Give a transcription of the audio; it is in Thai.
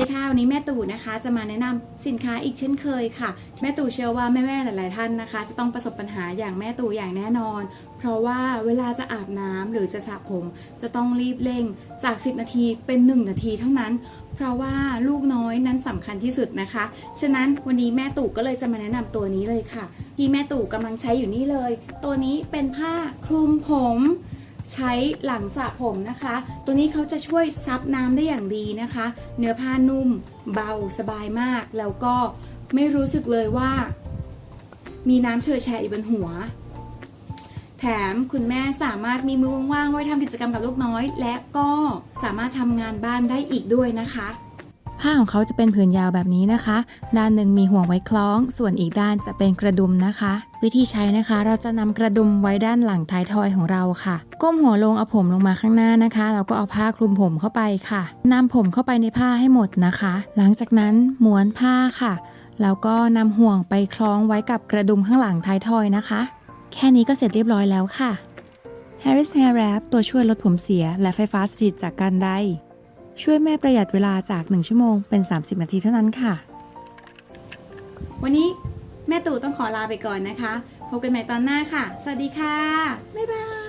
ดีค่ะวันนี้แม่ตู่นะคะจะมาแนะนำสินค้าอีกเช่นเคยค่ะ แม่ตู่เชื่อว่าแม่ๆหลายๆท่านนะคะ จะต้องประสบปัญหาอย่างแม่ตู่อย่างแน่นอน เพราะว่าเวลาจะอาบน้ำหรือจะสระผม จะต้องรีบเร่งจาก 10 นาทีเป็น 1 นาทีเท่านั้น เพราะว่าลูกน้อยนั้นสำคัญที่สุดนะคะ ฉะนั้นวันนี้แม่ตู่ก็เลยจะมาแนะนำตัวนี้เลยค่ะ ที่แม่ตู่กำลังใช้อยู่นี่เลย ตัวนี้เป็นผ้าคลุมผม ใช้หลังสระผมนะคะ ตัวนี้เขาจะช่วยซับน้ำได้อย่างดีนะคะ เนื้อผ้านุ่ม เบาสบายมาก แล้วก็ไม่รู้สึกเลยว่า มีน้ำเชยแฉะอยู่บนหัว แถมคุณแม่สามารถมีมือว่างๆไว้ทำกิจกรรมกับลูกน้อย และก็สามารถทำงานบ้านได้อีกด้วยนะคะ ผ้าของเขาจะเป็นผืนยาวแบบนี้นะคะ ด้านหนึ่งมีห่วงไว้คล้อง ส่วนอีกด้านจะเป็นกระดุมนะคะ วิธีใช้นะคะ เราจะนำกระดุมไว้ด้านหลังท้ายทอยของเราค่ะ ก้มหัวลงเอาผมลงมาข้างหน้านะคะแล้วก็เอาผ้าคลุมผมเข้าไปค่ะนำผมเข้าไปในผ้าให้หมดนะคะ หลังจากนั้นม้วนผ้าค่ะแล้วก็นำห่วงไปคล้องไว้กับกระดุมข้างหลังท้ายทอยนะคะ แค่นี้ก็เสร็จเรียบร้อยแล้วค่ะ Harris Hair Wrap ตัวช่วยลดผมเสียและไฟฟ้าสถิตจากการได้ ช่วยแม่ประหยัดเวลาจาก 1 ชั่วโมงเป็น 30 นาทีเท่านั้นค่ะ วันนี้แม่ตู่ต้องขอลาไปก่อนนะคะ พบกันใหม่ตอนหน้าค่ะ สวัสดีค่ะ บ๊ายบาย